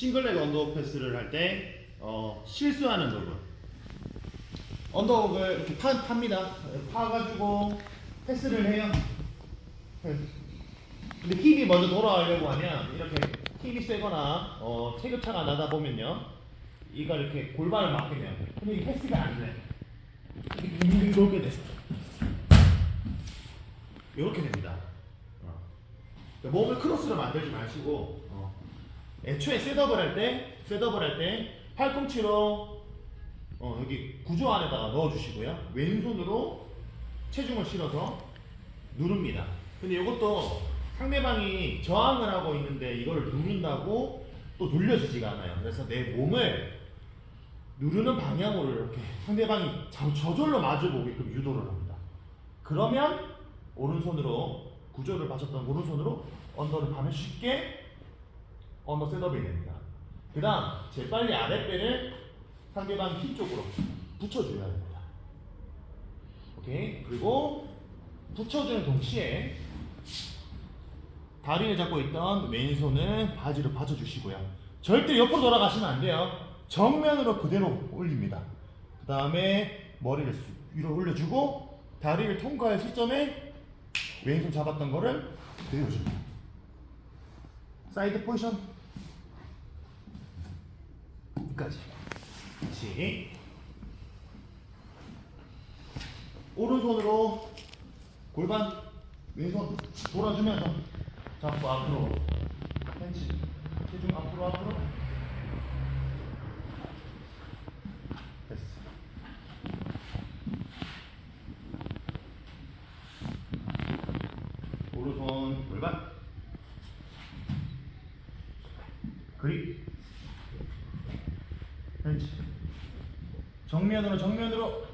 싱글렉 언더훅 패스를 할때 어, 실수하는 부분. 언더훅을 이렇게 파, 팝니다. 파가지고 패스를 해요. 근데 힙이 먼저 돌아가려고 하면 이렇게 힙이 세거나 어, 체급차가 나다 보면요. 이거 이렇게 골반을 돼요. 근데 이게 패스가 안 돼. 이렇게 돼. 이렇게 됩니다. 어. 몸을 크로스로 만들지 마시고 어. 애초에 셋업을 할 때, 셋업을 할 때 팔꿈치로 어, 여기 구조 안에다가 넣어주시고요. 왼손으로 체중을 실어서 누릅니다. 근데 이것도 상대방이 저항을 하고 있는데 이걸 누른다고 또 눌려지지가 않아요. 그래서 내 몸을 누르는 방향으로 이렇게 상대방이 저- 저절로 마주보게끔 유도를 합니다. 그러면 오른손으로 구조를 봐줬던 오른손으로 언더를 파면 쉽게 언더 셋업이 됩니다. 그 다음 재빨리 아랫배를 상대방 힙 쪽으로 붙여줘야 됩니다. 오케이 그리고 붙여주는 동시에 다리를 잡고 있던 왼손은 바지를 받쳐주시고요. 절대 옆으로 돌아가시면 안 돼요. 정면으로 그대로 올립니다. 그 다음에 머리를 쑥 위로 올려주고 다리를 통과할 시점에 왼손 잡았던 거를 내려줍니다. 사이드 포지션. 여기까지. 다시 오른손으로 골반 왼손 돌아주면서 잡고 앞으로. 펜치. 체중 앞으로 앞으로. 됐어. 오른손 골반 그립 펜치 정면으로 정면으로